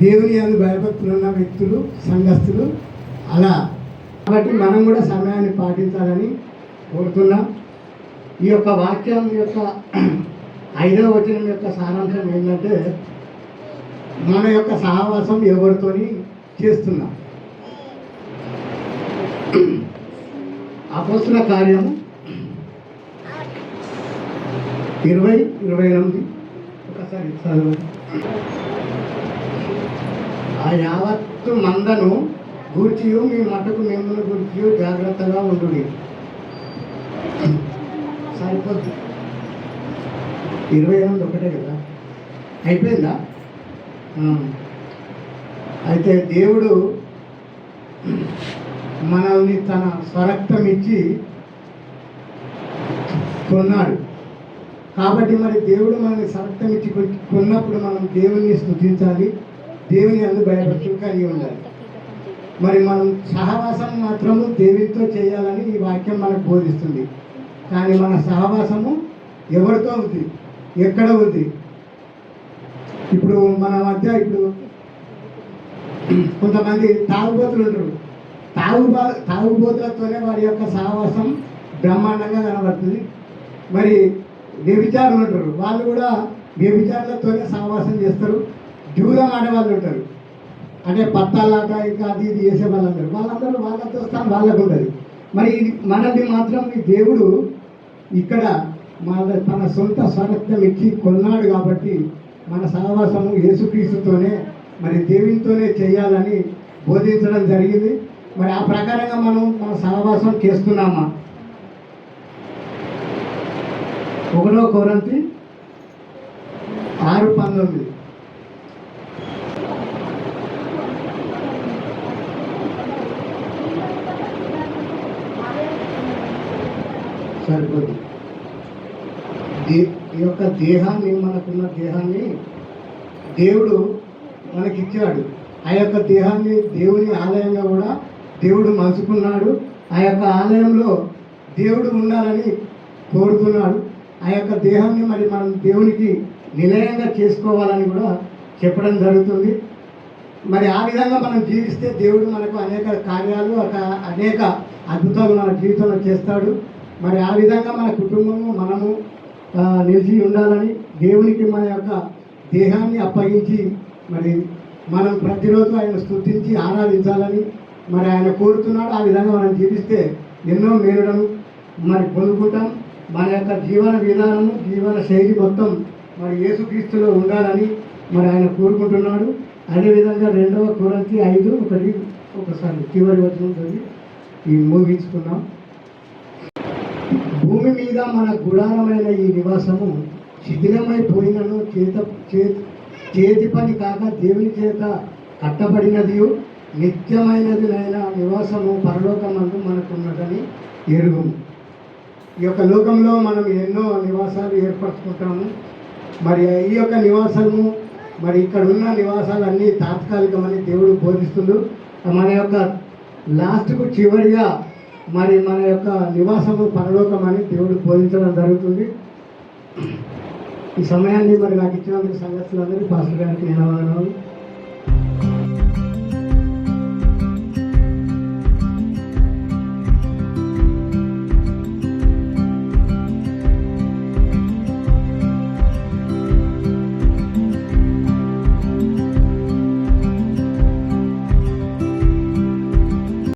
దేవుని అందు భయభక్తులు ఉన్న వ్యక్తులు సంఘస్థులు అలా. కాబట్టి మనం కూడా సమయాన్ని పాటించాలని కోరుతున్నాం. ఈ యొక్క వాక్యం యొక్క ఐదవ వచనం యొక్క సారాంశం ఏంటంటే మన యొక్క సహవాసం ఎవరితోని చేస్తున్నాం? అపోస్తుల కార్యము ఇరవై ఇరవై ఎనిమిది. ఆ యావత్తు మందను గూర్చియు మీ మటుకు మిమ్మల్ని గూర్చియు జాగ్రత్తగా ఉండు సరిపోద్ది. ఇరవై ఎనిమిది ఒకటే కదా? అయిపోయిందా? అయితే దేవుడు మనల్ని తన స్వరక్తం ఇచ్చి కొన్నాడు. కాబట్టి మరి దేవుడు మనల్ని స్వరక్తం ఇచ్చి కొన్నప్పుడు మనం దేవుని స్థుతించాలి దేవుని అందు భయభక్తులు కలిగి ఉండాలి. మరి మనం సహవాసం మాత్రము దేవునితో చేయాలని ఈ వాక్యం మనకు బోధిస్తుంది. కానీ మన సహవాసము ఎవరితో ఉంది? ఎక్కడ ఉంది? ఇప్పుడు మన మధ్య ఇప్పుడు కొంతమంది తాగుబోతులు ఉంటారు. తాగుబా తాగుబోతులతోనే వారి యొక్క సహవాసం బ్రహ్మాండంగా కనబడుతుంది. మరి వ్యభిచారులు ఉంటారు. వాళ్ళు కూడా వ్యభిచారులతోనే సహవాసం చేస్తారు. జూదం ఆడేవాళ్ళు ఉంటారు. అంటే పత్తాలాట ఇంకా అది ఇది చేసే వాళ్ళందరూ. వాళ్ళందరూ వాళ్ళతో స్థానం వాళ్ళకు ఉంటుంది మరి ఇది మనల్ని మాత్రం ఈ దేవుడు ఇక్కడ మన తన సొంత స్వరత్వం ఇచ్చి కొన్నాడు కాబట్టి మన సహవాసము యేసుక్రీస్తుతోనే మరి దేవునితోనే చేయాలని బోధించడం జరిగింది. మరి ఆ ప్రకారంగా మనం మన సహవాసం చేస్తున్నామా? ఒకటో కోరంతి ఆరు పంతొమ్మిది సరిపోదు దే- ఈ యొక్క దేహాన్ని మనకున్న దేహాన్ని దేవుడు మనకిచ్చాడు. ఆ యొక్క దేహాన్ని దేవుని ఆలయంగా కూడా దేవుడు మలుచుకున్నాడు. ఆ యొక్క ఆలయంలో దేవుడు ఉండాలని కోరుతున్నాడు. ఆ యొక్క దేహాన్ని మరి మనం దేవునికి నిలయంగా చేసుకోవాలని కూడా చెప్పడం జరుగుతుంది. మరి ఆ విధంగా మనం జీవిస్తే దేవుడు మనకు అనేక కార్యాలు ఒక అనేక అద్భుతాలు మన జీవితంలో చేస్తాడు. మరి ఆ విధంగా మన కుటుంబము మనము నిలిచి ఉండాలని దేవునికి మన యొక్క దేహాన్ని అప్పగించి మరి మనం ప్రతిరోజు ఆయన స్థుతించి ఆరాధించాలని మరి ఆయన కోరుతున్నాడు. ఆ విధంగా మనం జీవిస్తే ఎన్నో మేలులను మరి పొందుకుంటాం. మన యొక్క జీవన విధానము జీవన శైలి మొత్తం మరి యేసుక్రీస్తులో ఉండాలని మరి ఆయన కోరుకుంటున్నాడు. అదేవిధంగా రెండవ కొరంతి ఐదు ఒకటి ఒకసారి చివరి వచ్చిన చదివి ఈ ముగించుకున్నాం భూమి మీద మన గుడారమైన ఈ నివాసము శిథిలమైపోయినను చేత చేతి చేతి పని కాక దేవుని చేత కట్టబడినది నిత్యమైనదినైన నివాసము పరలోకమందు మనకున్నదని ఎరుగుము. ఈ యొక్క లోకంలో మనం ఎన్నో నివాసాలు ఏర్పరచుకుంటాము. మరి ఈ యొక్క నివాసము మరి ఇక్కడ ఉన్న నివాసాలన్నీ తాత్కాలికమని దేవుడు బోధిస్తుండు. మన యొక్క లాస్ట్కు చివరిగా మరి మన యొక్క నివాసము పరలోకమని దేవుడు బోధించడం జరుగుతుంది. ఈ సమయాన్ని మరి నాకు ఇచ్చినందుకు సంగతులందరికీ పాస్టర్ గారికి నేను